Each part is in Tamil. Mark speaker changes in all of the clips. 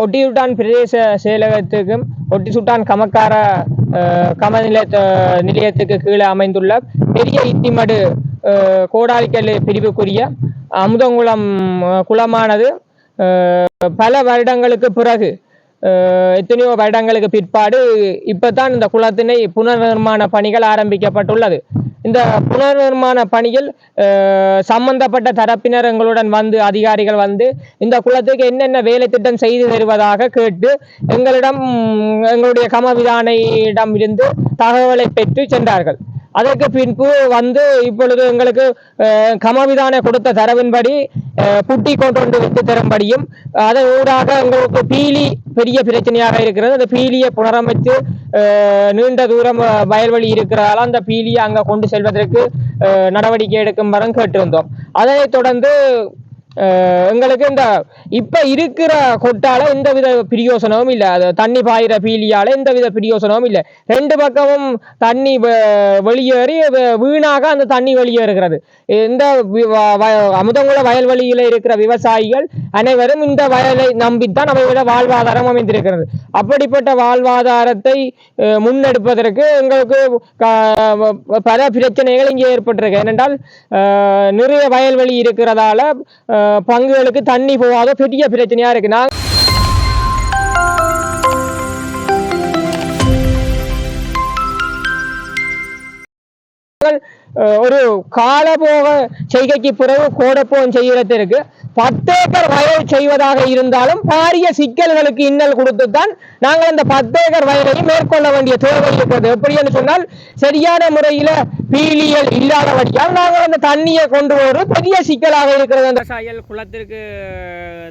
Speaker 1: ஒட்டியுட்டான் பிரதேச செயலகத்துக்கும் ஒட்டி சுட்டான் கமக்கார அஹ், கம நிலைய நிலையத்துக்கு கீழே அமைந்துள்ள பெரிய இத்திமடு கோடாரிக்கல் பிரிவுக்குரிய அமுதங்குளம் குளமானது பல வருடங்களுக்கு பிறகு எத்தனையோ வருடங்களுக்கு பிற்பாடு இப்பதான் இந்த குளத்தினை புனர்நிர்மாண பணிகள் ஆரம்பிக்கப்பட்டுள்ளது. இந்த புனர்நிர்மாண பணியில் அஹ், சம்பந்தப்பட்ட தரப்பினர் எங்களுடன் வந்து அதிகாரிகள் வந்து இந்த குளத்துக்கு என்னென்ன வேலை திட்டம் செய்து தருவதாக கேட்டு எங்களிடம் எங்களுடைய கமவிதானையிடம் இருந்து தகவலை பெற்று சென்றார்கள். அதற்கு பின்பு வந்து இப்பொழுது எங்களுக்கு அஹ், கமவிதான கொடுத்த தரவின்படி புட்டி கொண்டு வந்து விட்டு தரும்படியும் அதன் ஊடாக எங்களுக்கு பீலி பெரிய பிரச்சனையாக இருக்கிறது. அந்த பீலியை புனரமைத்து நீண்ட தூரம் வயல்வெளி இருக்கிறதால அந்த பீலியை அங்கே கொண்டு செல்வதற்கு அஹ், நடவடிக்கை எடுக்கும் வரம் கேட்டிருந்தோம். அதனைத் தொடர்ந்து எங்களுக்கு இந்த இப்போ இருக்கிற கொட்டால எந்தவித பிரயோசனமும் இல்லை. அது தண்ணி பாயிற பீலியால எந்தவித பிரயோசனமும் இல்லை. ரெண்டு பக்கமும் தண்ணி வெளியேறி வீணாக அந்த தண்ணி வெளியேறுகிறது இந்த வ- அமுதங்குள வயல்வெளியில் இருக்கிற விவசாயிகள் அனைவரும் இந்த வயலை நம்பித்தான் அவையோட வாழ்வாதாரம் அமைந்திருக்கிறது. அப்படிப்பட்ட வாழ்வாதாரத்தை முன்னெடுப்பதற்கு எங்களுக்கு பல பிரச்சனைகள் இங்கே ஏற்பட்டிருக்கு. ஏனென்றால் நிறைய வயல்வெளி இருக்கிறதால பங்குகளுக்கு தண்ணி போகாத பெரிய பிரச்சனையா இருக்கு. நாங்க ஒரு காலபோக செய்கைக்கு பிறகு கோடப்போம் செய்கிறதற்கு பத்து ஏக்கர் வயல் செய்வதாக இருந்தாலும் பாரிய சிக்கல்களுக்கு இன்னல் கொடுத்துத்தான் நாங்கள் இந்த பத்து ஏக்கர் வயலையும் மேற்கொள்ள வேண்டிய தேவை இருக்கிறது எப்படி என்று சொன்னால் சரியான முறையில பீலியல் இல்லாதபடியால் நாங்கள் அந்த தண்ணியை கொண்டு வருவது பெரிய சிக்கலாக இருக்கிறது அந்த சாயல் குளத்திற்கு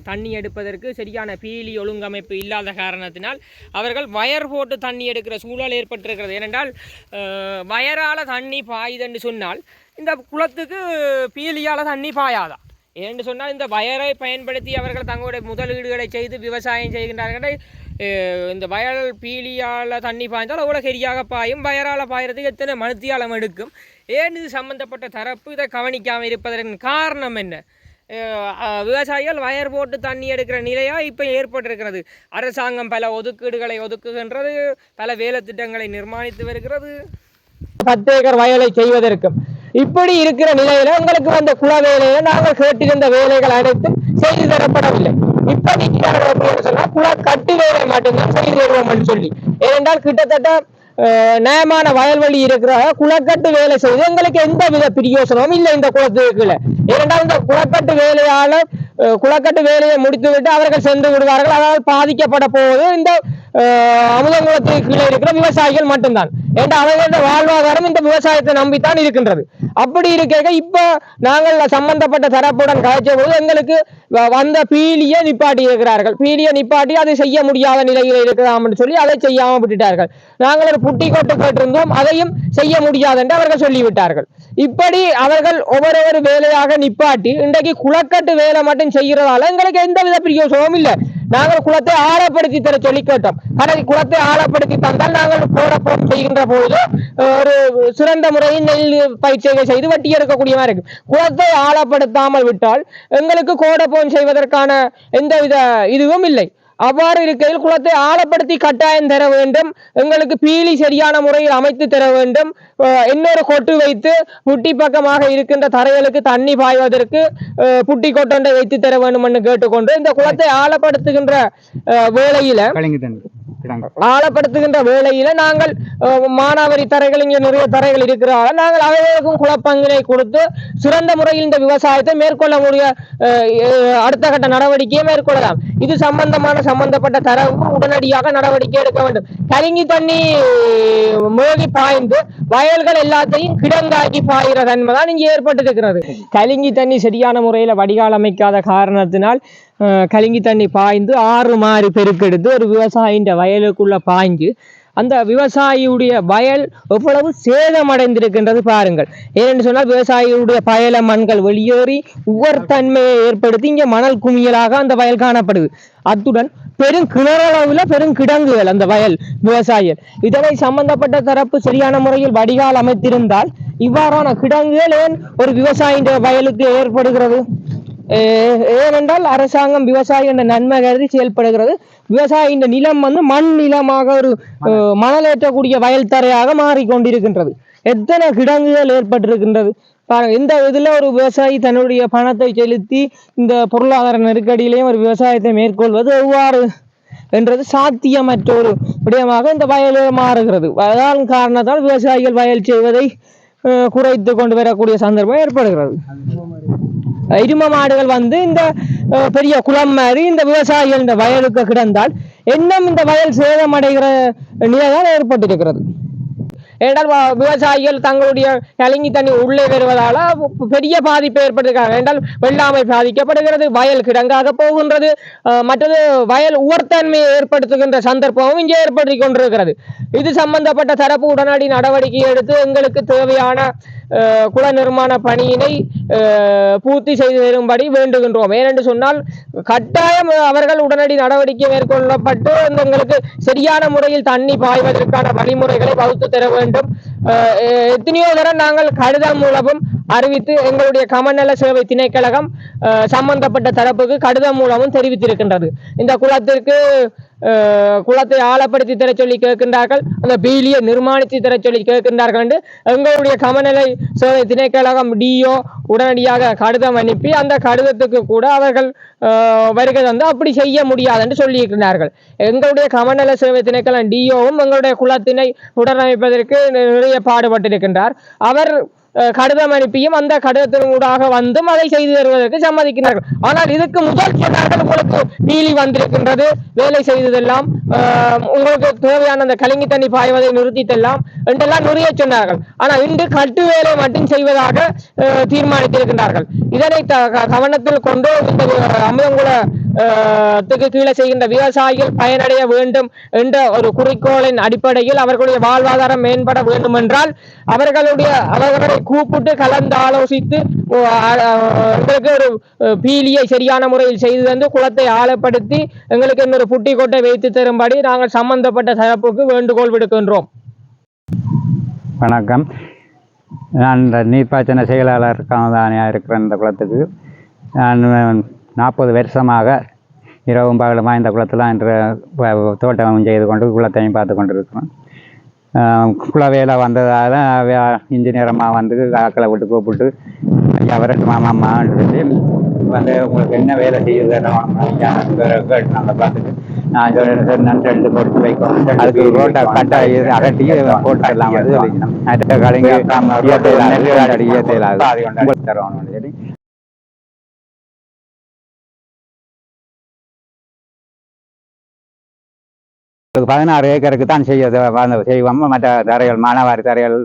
Speaker 1: தண்ணி எடுப்பதற்கு சரியான பீலி ஒழுங்கமைப்பு இல்லாத காரணத்தினால் அவர்கள் வயர் போட்டு தண்ணி எடுக்கிற சூழல் ஏற்பட்டிருக்கிறது ஏனென்றால் வயரால தண்ணி பாயுதுன்னு சொன்னால் இந்த குளத்துக்கு பீலியால தண்ணி பாயாதான் ஏன்னு சொன்னால் இந்த வயரை பயன்படுத்தி அவர்கள் தங்களுடைய முதலீடுகளை செய்து விவசாயம் செய்கின்றார்கள். இந்த வயல் பீலியால் தண்ணி பாய்ந்தால் அவ்வளோ சரியாக பாயும். வயரால் பாயறதுக்கு எத்தனை மனுத்தியாலம் எடுக்கும்? ஏன் இது சம்பந்தப்பட்ட தரப்பு இதை கவனிக்காமல் இருப்பதற்கு காரணம் என்ன? விவசாயிகள் வயர் போட்டு தண்ணி எடுக்கிற நிலையாக இப்போ ஏற்பட்டிருக்கிறது? அரசாங்கம் பல ஒதுக்கீடுகளை ஒதுக்குகின்றது பல வேலை திட்டங்களை நிர்மாணித்து வருகிறது. பத்து ஏக்கர் வயலை செய்வதற்கும். இப்படி இருக்கிற நிலையில உங்களுக்கு வந்த குல வேலையில நாங்கள் கேட்டிருந்த வேலைகள் அனைத்தும் செய்து தரப்படவில்லை. இப்ப சொன்னா குல கட்டு வேலை மட்டும்தான் செய்து தருவோம் சொல்லி. ஏனென்றால் கிட்டத்தட்ட நயமான வயல்வெளி இருக்கிற குளக்கட்டு வேலை செய்து எங்களுக்கு எந்த வித பிரயோசனமும் இல்லை இந்த குளத்துக்குள்ள ஏனென்றால் இந்த குளக்கட்டு வேலையால குளக்கட்டு வேலையை முடித்துவிட்டு அவர்கள் சென்று விடுவார்கள். அதனால் பாதிக்கப்பட போவது இந்த அஹ், அமுதங்குளத்துக்கு கீழே இருக்கிற விவசாயிகள் மட்டும்தான். ஏன்னா அவர்களோட வாழ்வாதாரம் இந்த விவசாயத்தை நம்பித்தான் இருக்கின்றது. அப்படி இருக்க இப்ப நாங்கள் சம்பந்தப்பட்ட தரப்புடன் கலைச்ச போது எங்களுக்கு வ- வந்த பீலியை நிப்பாட்டி இருக்கிறார்கள். பீலியை நிப்பாட்டி அதை செய்ய முடியாத நிலையில் இருக்கிறாம்னு சொல்லி அதை செய்யாம விட்டுட்டார்கள். நாங்கள் ஒரு புட்டி கொட்டு கேட்டிருந்தோம். அதையும் செய்ய முடியாது என்று அவர்கள் சொல்லிவிட்டார்கள். இப்படி அவர்கள் ஒவ்வொரு வேலையாக நிப்பாட்டி இன்றைக்கு குளக்கட்டு வேலை மட்டும் செய்கிறதால எங்களுக்கு எந்த வித பிரயோசனமும் இல்லை. நாங்கள் குளத்தை ஆழப்படுத்தி தர சொல்லி கேட்டோம் ஆனால் குளத்தை ஆழப்படுத்தி தந்தால் நாங்கள் போடப்போம் செய்கின்ற பொழுது ஒரு சிறந்த முறையில் நெல் பயிற்சியை செய்து வட்டி எடுக்கக்கூடிய மாதிரி இருக்கு. குளத்தை ஆழப்படுத்தாமல் விட்டால் எங்களுக்கு கோடப்போன் செய்வதற்கான எந்தவித இதுவும் இல்லை. அவ்வாறு இருக்கையில் குளத்தை ஆழப்படுத்தி கட்டாயம் தர வேண்டும். எங்களுக்கு பீலி சரியான முறையில் அமைத்து தர வேண்டும். இன்னொரு கொட்டு வைத்து புட்டி பக்கமாக இருக்கின்ற தரைகளுக்கு தண்ணி பாய்வதற்கு அஹ், புட்டி கொட்டண்டை வைத்து தர வேண்டும் என்று கேட்டுக்கொண்டு இந்த குளத்தை ஆழப்படுத்துகின்ற அஹ், வேளையில
Speaker 2: கலிங்கு தண்ணி
Speaker 1: வேளையில நாங்கள் மானாவரி தரைகள் இங்கே நிறைய தரைகள் இருக்கிறார்கள். நாங்கள் அவைகளுக்கும் குழப்பங்கினை கொடுத்து சிறந்த முறையில் இந்த விவசாயத்தை மேற்கொள்ள முடிய அடுத்த கட்ட நடவடிக்கையை மேற்கொள்ளலாம். இது சம்பந்தமான சம்பந்தப்பட்ட தரவு உடனடியாக நடவடிக்கை எடுக்க வேண்டும். கலிங்கி தண்ணி மூழ்கி பாய்ந்து வயல்கள் எல்லாத்தையும் கிடங்காக்கி பாயிற தன்மை தான் இங்கே ஏற்பட்டிருக்கிறது. கலிங்கி தண்ணி சரியான முறையில் வடிகால் அமைக்காத காரணத்தினால் அஹ், கலிங்கி தண்ணி பாய்ந்து ஆறு மாறி பெருக்கெடுத்து ஒரு விவசாயின்ற வயலுக்குள்ள பாய்ஞ்சு அந்த விவசாயியுடைய வயல் எவ்வளவு சேதமடைந்திருக்கின்றது பாருங்கள். ஏனென்று சொன்னால் விவசாயியுடைய பயல மண்கள் வெளியேறி உவர்த்தன்மையை ஏற்படுத்தி இங்கே மணல் குமியலாக அந்த வயல் காணப்படுது. அத்துடன் பெரும் கிணறளவில் பெரும் கிடங்குகள் அந்த வயல் விவசாயிகள். இதனை சம்பந்தப்பட்ட தரப்பு சரியான முறையில் வடிகால் அமைத்திருந்தால் இவ்வாறான கிடங்குகள் ஏன் ஒரு விவசாயியுடைய வயலுக்கு ஏற்படுகிறது? ஏனென்றால் அரசாங்கம் விவசாயி என்ற நன்மை கருதி செயல்படுகிறது. விவசாயியின் நிலம் வந்து மண் நிலமாக ஒரு மணலேற்றக்கூடிய வயல் தரையாக மாறிக்கொண்டிருக்கின்றது. எத்தனை கிடங்குகள் ஏற்பட்டிருக்கின்றது. பாருங்க இந்த இதுல ஒரு விவசாயி தன்னுடைய பணத்தை செலுத்தி இந்த பொருளாதார நெருக்கடியிலையும் ஒரு விவசாயத்தை மேற்கொள்வது எவ்வாறு என்றது சாத்தியமற்ற ஒரு விடயமாக இந்த வயல் மாறுகிறது. அதன் காரணத்தால் விவசாயிகள் வயல் செய்வதை குறைத்து கொண்டு வரக்கூடிய சந்தர்ப்பம் ஏற்படுகிறது. எரும மாடுகள் வந்து இந்த பெரிய குளம் மாதிரி இந்த விவசாயிகள் இந்த வயலுக்கு கிடந்தால் இன்னும் இந்த வயல் சேதமடைகிற நிலைதான் ஏற்பட்டிருக்கிறது. ஏனென்றால் விவசாயிகள் தங்களுடைய கலங்கி தண்ணி உள்ளே வருவதால பெரிய பாதிப்பு ஏற்பட்டிருக்காங்க என்றால் வெள்ளாமை பாதிக்கப்படுகிறது வயல் கிடங்காக போகின்றது அஹ், மற்றது வயல் உவர்த்தன்மையை ஏற்படுத்துகின்ற சந்தர்ப்பமும் இங்கே ஏற்படுத்திக் கொண்டிருக்கிறது. இது சம்பந்தப்பட்ட தரப்பு உடனடி நடவடிக்கை எடுத்து எங்களுக்கு தேவையான குல குள நிர்மாண பணியினை பூர்த்தி செய்து தரும்படி வேண்டுகின்றோம். ஏனென்று சொன்னால் கட்டாயம் அவர்கள் உடனடி நடவடிக்கை மேற்கொள்ளப்பட்டு எங்களுக்கு சரியான முறையில் தண்ணி பாய்வதற்கான வழிமுறைகளை வகுத்து தர வேண்டும். எத்தனையோ தரம் நாங்கள் கடிதம் மூலமும் அறிவித்து எங்களுடைய கமநல சேவை திணைக்கழகம் சம்பந்தப்பட்ட தரப்புக்கு கடிதம் மூலமும் தெரிவித்திருக்கின்றது. இந்த குளத்திற்கு குளத்தை ஆழப்படுத்தி தர சொல்லி கேட்கின்றார்கள் அந்த பீலியை நிர்மாணித்து தர சொல்லி கேட்கின்றார்கள் என்று எங்களுடைய கமநிலை சோதனை திணைக்கழகம் டிஓ உடனடியாக கடிதம் அனுப்பி அந்த கடிதத்துக்கு கூட அவர்கள் வருகை வந்து அப்படி செய்ய முடியாது என்று சொல்லியிருக்கிறார்கள் எங்களுடைய கமநல சேவை திணைக்களம் டிஓவும் எங்களுடைய குளத்தினை உடனமைப்பதற்கு நிறைய பாடுபட்டிருக்கின்றார் அவர் கடிதம் அனுப்பியும் அந்த கடிதத்தின் ஊடாக வந்தும் அதை செய்து தருவதற்கு சம்மதிக்கிறார்கள் ஆனால் இதுக்கு முதல் சொன்னார்கள் உங்களுக்கு நீலி வந்திருக்கின்றது. வேலை செய்ததெல்லாம் உங்களுக்கு தேவையான அந்த கலிங்கி தண்ணி பாய்வதை நிறுத்தித்தெல்லாம் என்றெல்லாம் நிறைய சொன்னார்கள். ஆனால் இன்று கட்டு வேலை மட்டும் செய்வதாக அஹ், தீர்மானித்திருக்கின்றார்கள். இதனை த- கவனத்தில் கொண்டு இந்த அமியங்குள கீழே செய்கின்ற விவசாயிகள் பயனடைய வேண்டும் என்ற ஒரு குறிக்கோளின் அடிப்படையில் அவர்களுடைய வாழ்வாதாரம் மேம்பட வேண்டும் என்றால் அவர்களுடைய அவர்களை கூப்பிட்டு கலந்து ஆலோசித்து எங்களுக்கு ஒரு பீலியை சரியான முறையில் செய்து தந்து குளத்தை ஆழப்படுத்தி எங்களுக்கு இன்னொரு புட்டி கொட்டை வைத்து தரும்படி நாங்கள் சம்பந்தப்பட்ட தரப்புக்கு வேண்டுகோள் விடுக்கின்றோம்.
Speaker 2: வணக்கம். நான் இந்த நீர்ப்பாய்ச்சன செயலாளர் காமதானியாக இருக்கிறேன் இந்த குளத்துக்கு. நான் நாற்பது வருஷமாக இரவும் பகலுமா இந்த குளத்தில் இன்று வ- தோட்டம் செய்து கொண்டு குளத்தையும் பார்த்து கொண்டு இருக்கிறோம் ஆஹ் குள வேலை வந்ததால் இன்ஜினியர் அம்மா வந்து ஆக்களை விட்டு கூப்பிட்டு ஐயா வரட்டு மாமாம்மான்னு சொல்லி வந்து உங்களுக்கு என்ன வேலை செய்யுது அந்த பார்த்துட்டு நான் சொல்றேன் நன்றி எடுத்து கொடுத்து வைக்கும் அதுக்கு ரோட்டை கட்டை அகட்டி போட்டுடலாம் வந்து சொல்லிக்கணும். அடுத்த கலைங்க இயற்கையில் இயற்கையில் உங்களுக்கு தருவாங்க சொல்லி. பதினாறு ஏக்கருக்கு தான் செய்ய செய்வோம். மற்ற தரைகள் மானாவாரி தரைகள்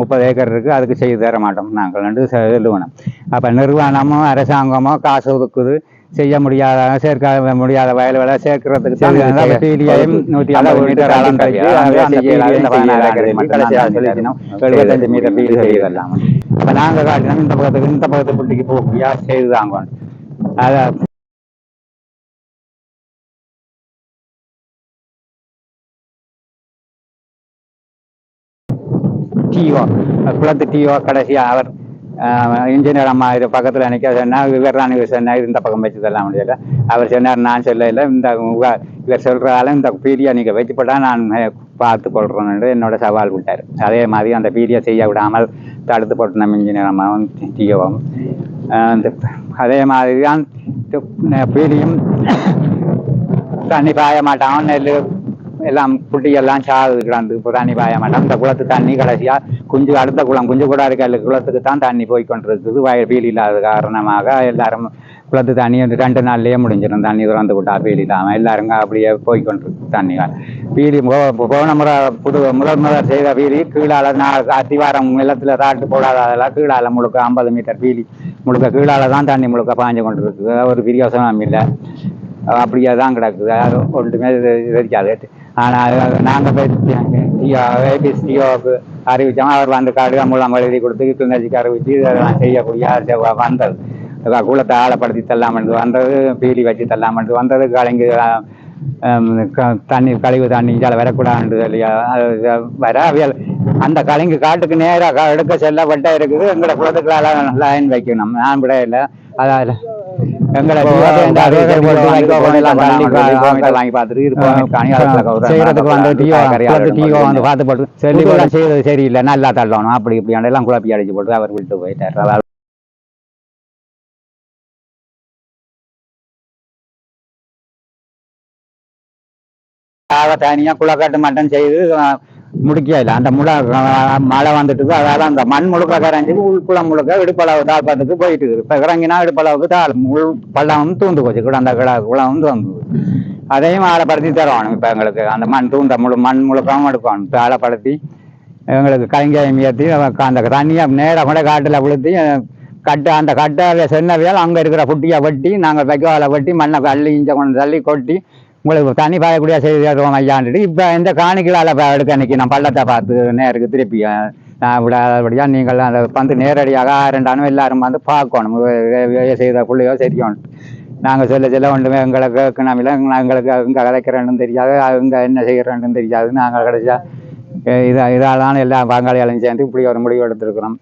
Speaker 2: முப்பது ஏக்கர் இருக்குது அதுக்கு செய்து தர மாட்டோம் நாங்கள். ரெண்டு சொல்லுவோம் அப்போ நிறுவனமோ அரசாங்கமோ காசு ஒதுக்குது. செய்ய முடியாத சேர்க்க முடியாத வயல்களை சேர்க்கறதுக்கு தான் அந்த பீலியையும் நூற்றி ஐம்பது மீட்டர் எழுபத்தஞ்சு மீட்டர் பீலி செய்யலாம் இப்போ நாங்கள் காட்டினோம் இந்த பக்கத்துக்கு இந்த பக்கத்து புட்டிக்கு போக செய்து தாங்க அதை டிஓ குளத்து டிஓ கடைசியாக அவர் இன்ஜினியர் அம்மா இது பக்கத்தில் நிற்க சொன்னால் இவர் இவர் சொன்னார் இந்த பக்கம் வச்சு தரலாம் முடியல அவர் சொன்னார் நான் சொல்லல இந்த இவர் சொல்கிறதால இந்த பீரியா நீங்கள் வச்சு நான் பார்த்து கொள்கிறேன்னு என்னோட சவால் விட்டார். அதே மாதிரி அந்த பீரியா செய்ய விடாமல் தடுத்து போட்டு நம்ம இன்ஜினியர் அம்மாவும் டிஓவும் அதே மாதிரி தான் பீரியும் தண்ணி பாய மாட்டான் நெல் எல்லாம் புட்டியெல்லாம் எல்லாம் சாகுது கிடந்து இப்போ தண்ணி பாய மாட்டோம் இந்த குளத்து தண்ணி கடைசியா குஞ்சு அடுத்த குளம் குஞ்சு கூட இருக்க குளத்துக்கு தான் தண்ணி போய் கொண்டிருக்குது. வயல் வீல் இல்லாத காரணமாக எல்லாரும் குளத்து தண்ணி வந்து ரெண்டு நாள்லேயே முடிஞ்சிடும். தண்ணி திறந்து விட்டா வீல் இல்லாமல் எல்லாரும் அப்படியே போய் கொண்டிருக்கு தண்ணி வீலி போ- போன முறை புது முதல் முதல் செய்த வீலி கீழால நான் அத்திவாரம் நிலத்துல ராட்டு போடாததெல்லாம் கீழால முழுக்க ஐம்பது மீட்டர் வீலி முழுக்க கீழால தான் தண்ணி முழுக்க பாஞ்சு கொண்டு இருக்குது ஒரு பிரியோசனம் இல்லை. அப்படியே தான் கிடக்குது. அது ஒன்றுமே இது ஆனால் நாங்கள் போய் ஏபிஎஸ் அறிவித்தோம் அவர் வந்து கடிதம் மூலம் எழுதி கொடுத்து கிருஷ்ணஜிக்கு அறிவித்து இதெல்லாம் செய்யக்கூடிய வந்தது. குளத்தை ஆழப்படுத்தி தள்ளாமட்டு வந்தது பீலி வச்சு தள்ளாமட்டு வந்தது. கலைஞு தண்ணி கழிவு தண்ணி இதால் வரக்கூடாது இல்லையா அது வர அவியல். அந்த கலைங்கு காட்டுக்கு நேராக எடுக்க செல்லப்பட்ட இருக்குது. எங்களை குளத்துக்களால் லைன் வைக்கணும். நான் விட இல்லை. அதாவது
Speaker 3: செய்யறதுக்கு வந்து டியோ
Speaker 2: கரையாடு
Speaker 3: டியோ வந்து பார்த்து போட்டு
Speaker 2: சொல்லி கூட செய்யறது சரியில்லை. நல்லா தள்ளணும். அப்படி இப்படி எல்லாம் குழப்பி அடிச்சு போட்டு அவர் விட்டு போயிட்டார். தனியாக குளக்காட்டு மட்டம் செய்து முடிக்கவே இல்லை அந்த முளை மழை வந்துட்டு அதாவது அந்த மண் முழுக்க கரைஞ்சி உள்குளம் முழுக்க இடுப்பளவு தாழ்பாத்துக்கு போயிட்டு இருக்குது இப்போ இறங்கினா இடுப்பளவுக்கு தாழ் முள் பள்ளம் தூந்து போச்சு. கூட அந்த கிள குளம் தூந்து அதையும் ஆழப்படுத்தி தருவானு இப்போ எங்களுக்கு. அந்த மண் தூண்ட முழு மண் முழுக்கவும் எடுக்கணும் இப்போ ஆழப்படுத்தி எங்களுக்கு கைங்காயம் ஏற்றி அந்த தண்ணியை நேராக கூட காட்டில் விழுத்தி கட்டை அந்த கட்டை சென்னவியால் அங்கே இருக்கிற குட்டியை வெட்டி நாங்கள் வைக்கோலை வெட்டி மண்ணை அள்ளி இஞ்ச கொண்டு தள்ளி கொட்டி உங்களுக்கு தண்ணி பாயக்கூடிய செய்தி தருவோம் ஐயாண்டுட்டு இப்போ இந்த காணிக்கலால் எடுக்க அன்னைக்கு நான் பள்ளத்தை பார்த்து நேருக்கு திருப்பி நான் விடாதபடியாக நீங்கள் அந்த வந்து நேரடியாக ரெண்டானும் எல்லாரும் வந்து பார்க்கணும். செய்த பிள்ளையோ சரியோன்னு நாங்கள் சொல்ல சொல்ல ஒன்றுமே எங்களுக்கு கிணமில்ல எங்களுக்கு அங்கே கலைக்கிறேன்னு தெரியாது. இங்கே என்ன செய்கிறேன்னு தெரியாது. நாங்கள் கிடச்சா இது இதால் தான் எல்லா பங்காளிகளும் சேர்ந்து இப்படி ஒரு முடிவு எடுத்திருக்கிறோம்.